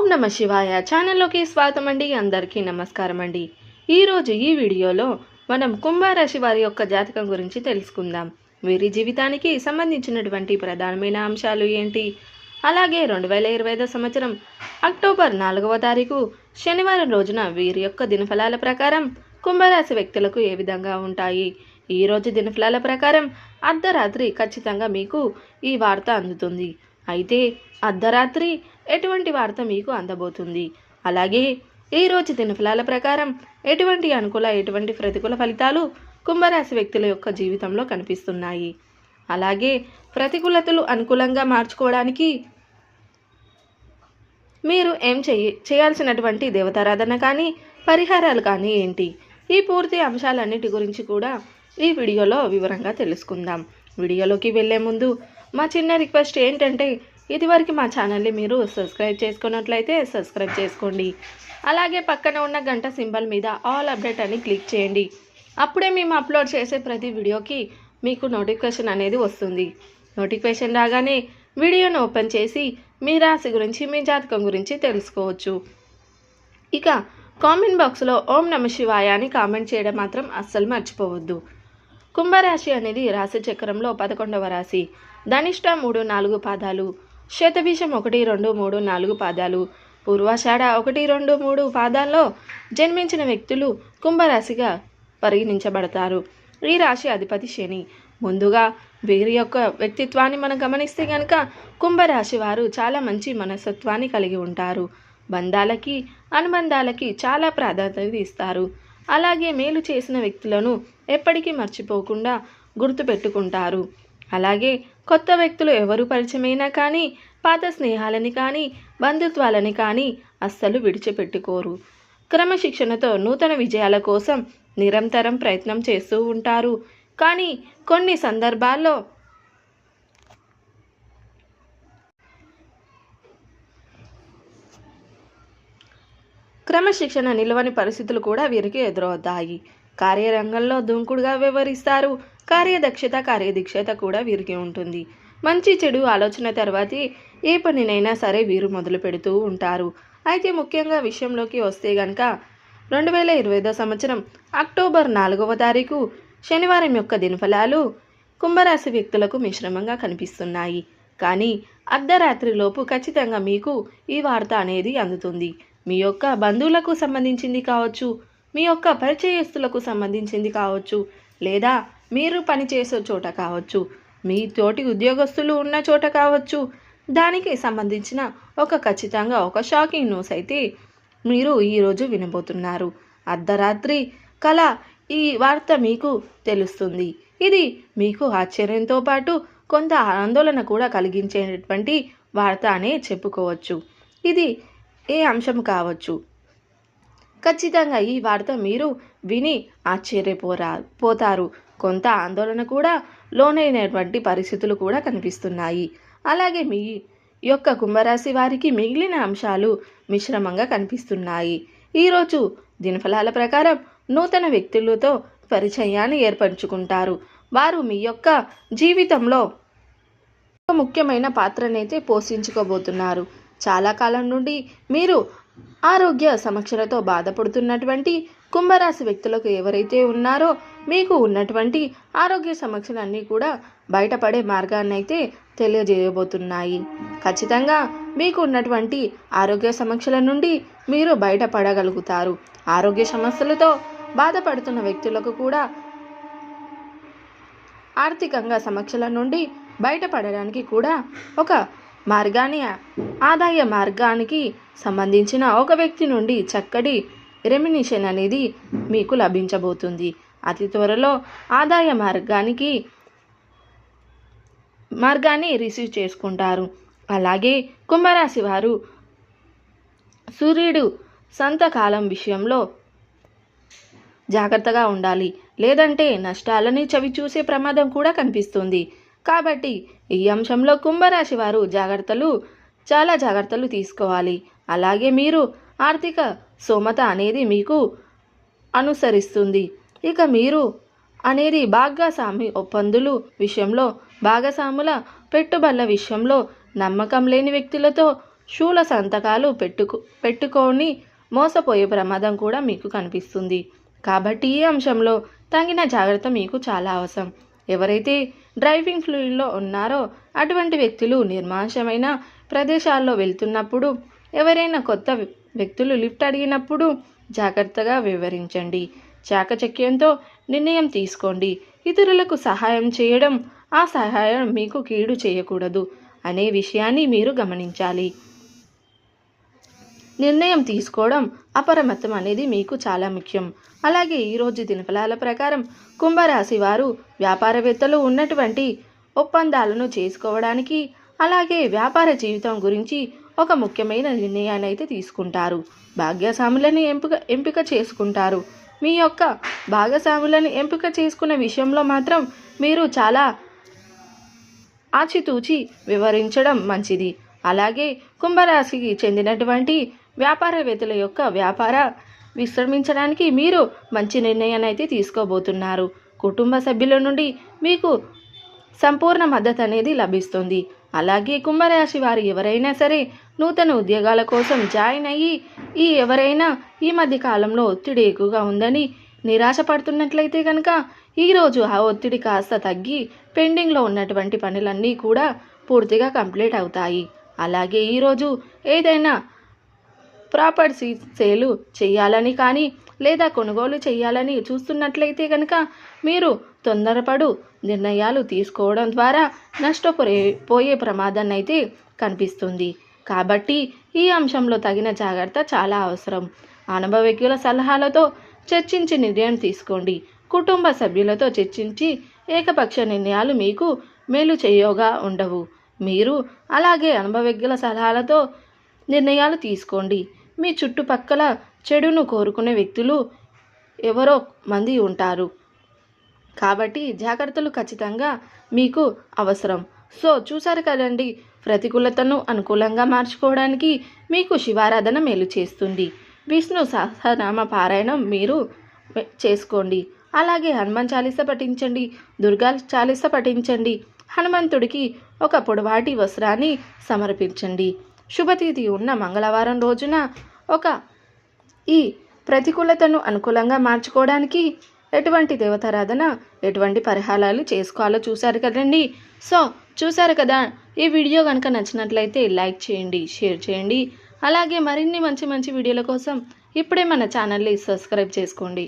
ఓం నమ శివాయ. ఛానల్లోకి స్వాగతం అండి అందరికీ నమస్కారం అండి ఈరోజు ఈ వీడియోలో మనం కుంభరాశి వారి యొక్క జాతకం గురించి తెలుసుకుందాం. వీరి జీవితానికి సంబంధించినటువంటి ప్రధానమైన అంశాలు ఏంటి? అలాగే రెండు వేల ఇరవై ఐదో సంవత్సరం అక్టోబర్ నాలుగవ తారీఖు శనివారం రోజున వీరి యొక్క దినఫలాల ప్రకారం కుంభరాశి వ్యక్తులకు ఏ విధంగా ఉంటాయి? ఈ రోజు దినఫలాల ప్రకారం అర్ధరాత్రి ఖచ్చితంగా మీకు ఈ వార్త అందుతుంది. అయితే అర్ధరాత్రి ఎటువంటి వార్త మీకు అందబోతుంది? అలాగే ఈ రోజు దినఫలాల ప్రకారం ఎటువంటి అనుకూల ఎటువంటి ప్రతికూల ఫలితాలు కుంభరాశి వ్యక్తుల యొక్క జీవితంలో కనిపిస్తున్నాయి? అలాగే ప్రతికూలతలు అనుకూలంగా మార్చుకోవడానికి మీరు ఏం చేయ చేయాల్సినటువంటి దేవతారాధన కానీ పరిహారాలు కానీ ఏంటి? ఈ పూర్తి అంశాలన్నిటి గురించి కూడా ఈ వీడియోలో వివరంగా తెలుసుకుందాం. వీడియోలోకి వెళ్ళే ముందు మా చిన్న రిక్వెస్ట్ ఏంటంటే ఇదివరకు మా ఛానల్ని మీరు సబ్స్క్రైబ్ చేసుకున్నట్లయితే సబ్స్క్రైబ్ చేసుకోండి. అలాగే పక్కన ఉన్న గంట సింబల్ మీద ఆల్ అప్డేట్ అని క్లిక్ చేయండి. అప్పుడే మేము అప్లోడ్ చేసే ప్రతి వీడియోకి మీకు నోటిఫికేషన్ అనేది వస్తుంది. నోటిఫికేషన్ రాగానే వీడియోను ఓపెన్ చేసి మీ రాశి గురించి మీ జాతకం గురించి తెలుసుకోవచ్చు. ఇక కామెంట్ బాక్స్లో ఓం నమ శివాయ అని కామెంట్ చేయడం మాత్రం అస్సలు మర్చిపోవద్దు. కుంభరాశి అనేది రాశి చక్రంలో పదకొండవ రాశి. ధనిష్ట మూడు నాలుగు పాదాలు. శతభిషం ఒకటి రెండు మూడు నాలుగు పాదాలు. పూర్వాషాఢ ఒకటి రెండు మూడు పాదాల్లో జన్మించిన వ్యక్తులు కుంభరాశిగా పరిగణించబడతారు. ఈ రాశి అధిపతి శని. ముందుగా వీరి యొక్క వ్యక్తిత్వాన్ని మనం గమనిస్తే కనుక కుంభరాశి వారు చాలా మంచి మనస్తత్వాన్ని కలిగి ఉంటారు. బంధాలకి అనుబంధాలకి చాలా ప్రాధాన్యత ఇస్తారు. అలాగే మేలు చేసిన వ్యక్తులను ఎప్పటికీ మర్చిపోకుండా గుర్తుపెట్టుకుంటారు. అలాగే కొత్త వ్యక్తులు ఎవరు పరిచయమైనా కానీ పాత స్నేహాలని కానీ బంధుత్వాలని కానీ అస్సలు విడిచిపెట్టుకోరు. క్రమశిక్షణతో నూతన విజయాల కోసం నిరంతరం ప్రయత్నం చేస్తూ ఉంటారు. కానీ కొన్ని సందర్భాల్లో క్రమశిక్షణ నిలవని పరిస్థితులు కూడా వీరికి ఎదురవుతాయి. కార్యరంగంలో దూకుడుగా వ్యవహరిస్తారు. కార్యదక్షత కార్యదీక్షత కూడా వీరికి ఉంటుంది. మంచి చెడు ఆలోచన తర్వాతే ఏ పనినైనా సరే వీరు మొదలు పెడుతూ ఉంటారు. అయితే ముఖ్యంగా విషయంలోకి వస్తే గనక రెండు వేల ఇరవై సంవత్సరం అక్టోబర్ నాలుగవ తారీఖు శనివారం యొక్క దినఫలాలు కుంభరాశి వ్యక్తులకు మిశ్రమంగా కనిపిస్తున్నాయి. కానీ అర్ధరాత్రిలోపు ఖచ్చితంగా మీకు ఈ వార్త అనేది అందుతుంది. మీ యొక్క బంధువులకు సంబంధించింది కావచ్చు మీ యొక్క పరిచయస్తులకు సంబంధించింది కావచ్చు లేదా మీరు పనిచేసే చోట కావచ్చు మీ తోటి ఉద్యోగస్తులు ఉన్న చోట కావచ్చు. దానికి సంబంధించిన ఒక ఖచ్చితంగా ఒక షాకింగ్ న్యూస్ అయితే మీరు ఈరోజు వినబోతున్నారు. అర్ధరాత్రి కళ ఈ వార్త మీకు తెలుస్తుంది. ఇది మీకు ఆశ్చర్యంతో పాటు కొంత ఆందోళన కూడా కలిగించేటటువంటి వార్త అనే చెప్పుకోవచ్చు. ఇది ఏ అంశం కావచ్చు? ఖచ్చితంగా ఈ వార్త మీరు విని ఆశ్చర్యపోరా పోతారు. కొంత ఆందోళన కూడా లోనైనటువంటి పరిస్థితులు కూడా కనిపిస్తున్నాయి. అలాగే మీ యొక్క కుంభరాశి వారికి మిగిలిన అంశాలు మిశ్రమంగా కనిపిస్తున్నాయి. ఈరోజు దినఫలాల ప్రకారం నూతన వ్యక్తులతో పరిచయాన్ని ఏర్పరచుకుంటారు. వారు మీ యొక్క జీవితంలో ఒక ముఖ్యమైన పాత్రనైతే పోషించుకోబోతున్నారు. చాలా కాలం నుండి మీరు ఆరోగ్య సమస్యలతో బాధపడుతున్నటువంటి కుంభరాశి వ్యక్తులకు ఎవరైతే ఉన్నారో మీకు ఉన్నటువంటి ఆరోగ్య సమస్యలన్నీ కూడా బయటపడే మార్గాన్ని అయితే తెలియజేయబోతున్నాయి. ఖచ్చితంగా మీకు ఉన్నటువంటి ఆరోగ్య సమస్యల నుండి మీరు బయటపడగలుగుతారు. ఆరోగ్య సమస్యలతో బాధపడుతున్న వ్యక్తులకు కూడా ఆర్థికంగా సమస్యల నుండి బయటపడడానికి కూడా ఒక మార్గాన్ని ఆదాయ మార్గానికి సంబంధించిన ఒక వ్యక్తి నుండి చక్కటి రెమినేషన్ అనేది మీకు లభించబోతుంది. అతి త్వరలో ఆదాయ మార్గానికి మార్గాన్ని రిసీవ్ చేసుకుంటారు. అలాగే కుంభరాశి వారు సూర్యుడు సంతకాలం విషయంలో జాగ్రత్తగా ఉండాలి. లేదంటే నష్టాలని చవి చూసే ప్రమాదం కూడా కనిపిస్తుంది. కాబట్టి ఈ అంశంలో కుంభరాశి వారు జాగ్రత్తలు చాలా జాగ్రత్తలు తీసుకోవాలి. అలాగే మీరు ఆర్థిక సోమత అనేది మీకు అనుసరిస్తుంది. ఇక మీరు అనేది భాగస్వామి ఒప్పందులు విషయంలో భాగస్వాముల పెట్టుబడుల విషయంలో నమ్మకం లేని వ్యక్తులతో శూల సంతకాలు పెట్టుకు పెట్టుకొని మోసపోయే ప్రమాదం కూడా మీకు కనిపిస్తుంది. కాబట్టి ఈ అంశంలో తగిన జాగ్రత్త మీకు చాలా అవసరం. ఎవరైతే డ్రైవింగ్ ఫ్లూయిడ్లో ఉన్నారో అటువంటి వ్యక్తులు నిర్మాంశమైన ప్రదేశాల్లో వెళ్తున్నప్పుడు ఎవరైనా కొత్త వ్యక్తులు లిఫ్ట్ అడిగినప్పుడు జాగ్రత్తగా వివరించండి. చాకచక్యంతో నిర్ణయం తీసుకోండి. ఇతరులకు సహాయం చేయడం ఆ సహాయం మీకు కీడు చేయకూడదు అనే విషయాన్ని మీరు గమనించాలి. నిర్ణయం తీసుకోవడం అపరమత్తం అనేది మీకు చాలా ముఖ్యం. అలాగే ఈరోజు దినఫలాల ప్రకారం కుంభరాశి వారు వ్యాపారవేత్తలు ఉన్నటువంటి ఒప్పందాలను చేసుకోవడానికి అలాగే వ్యాపార జీవితం గురించి ఒక ముఖ్యమైన నిర్ణయాన్ని అయితే తీసుకుంటారు. భాగ్యస్వాములను ఎంపిక ఎంపిక చేసుకుంటారు. మీ యొక్క భాగస్వాములను ఎంపిక చేసుకున్న విషయంలో మాత్రం మీరు చాలా ఆచితూచి వివరించడం మంచిది. అలాగే కుంభరాశికి చెందినటువంటి వ్యాపారవేత్తల యొక్క వ్యాపార విశ్రమించడానికి మీరు మంచి నిర్ణయాన్ని అయితే తీసుకోబోతున్నారు. కుటుంబ సభ్యుల నుండి మీకు సంపూర్ణ మద్దతు అనేది లభిస్తుంది. అలాగే కుంభరాశి వారు ఎవరైనా సరే నూతన ఉద్యోగాల కోసం జాయిన్ అయ్యి ఈ ఎవరైనా ఈ మధ్య కాలంలో ఒత్తిడి ఎక్కువగా ఉందని నిరాశ పడుతున్నట్లయితే కనుక ఈరోజు ఆ ఒత్తిడి కాస్త తగ్గి పెండింగ్లో ఉన్నటువంటి పనులన్నీ కూడా పూర్తిగా కంప్లీట్ అవుతాయి. అలాగే ఈరోజు ఏదైనా ప్రాపర్టీ సేలు చేయాలని కానీ లేదా కొనుగోలు చేయాలని చూస్తున్నట్లయితే కనుక మీరు తొందరపడు నిర్ణయాలు తీసుకోవడం ద్వారా నష్టపోయే పోయే ప్రమాదాన్ని అయితే కనిపిస్తుంది. కాబట్టి ఈ అంశంలో తగిన జాగ్రత్త చాలా అవసరం. అనుభవజ్ఞుల సలహాలతో చర్చించి నిర్ణయం తీసుకోండి. కుటుంబ సభ్యులతో చర్చించి ఏకపక్ష నిర్ణయాలు మీకు మేలు చేయగా ఉండవు. మీరు అలాగే అనుభవజ్ఞుల సలహాలతో నిర్ణయాలు తీసుకోండి. మీ చుట్టుపక్కల చెడును కోరుకునే వ్యక్తులు ఎవరో మంది ఉంటారు. కాబట్టి జాగ్రత్తలు ఖచ్చితంగా మీకు అవసరం. సో చూసారు కదండి ప్రతికూలతను అనుకూలంగా మార్చుకోవడానికి మీకు శివారాధన మేలు చేస్తుంది. విష్ణు సహస్రనామ పారాయణం మీరు చేసుకోండి. అలాగే హనుమాన్ చాలీస పఠించండి దుర్గా చాలీస పఠించండి హనుమంతుడికి ఒక పొడవాటి వస్త్రాన్ని సమర్పించండి. శుభతిథి ఉన్న మంగళవారం రోజున ఒక ఈ ప్రతికూలతను అనుకూలంగా మార్చుకోవడానికి ఎటువంటి దేవతారాధన ఎటువంటి పరిహారాలు చేసుకోవాలో చూశారు కదండి. సో చూశారు కదా ఈ వీడియో కనుక నచ్చినట్లయితే లైక్ చేయండి షేర్ చేయండి. అలాగే మరిన్ని మంచి మంచి వీడియోల కోసం ఇప్పుడే మన ఛానల్ని సబ్స్క్రైబ్ చేసుకోండి.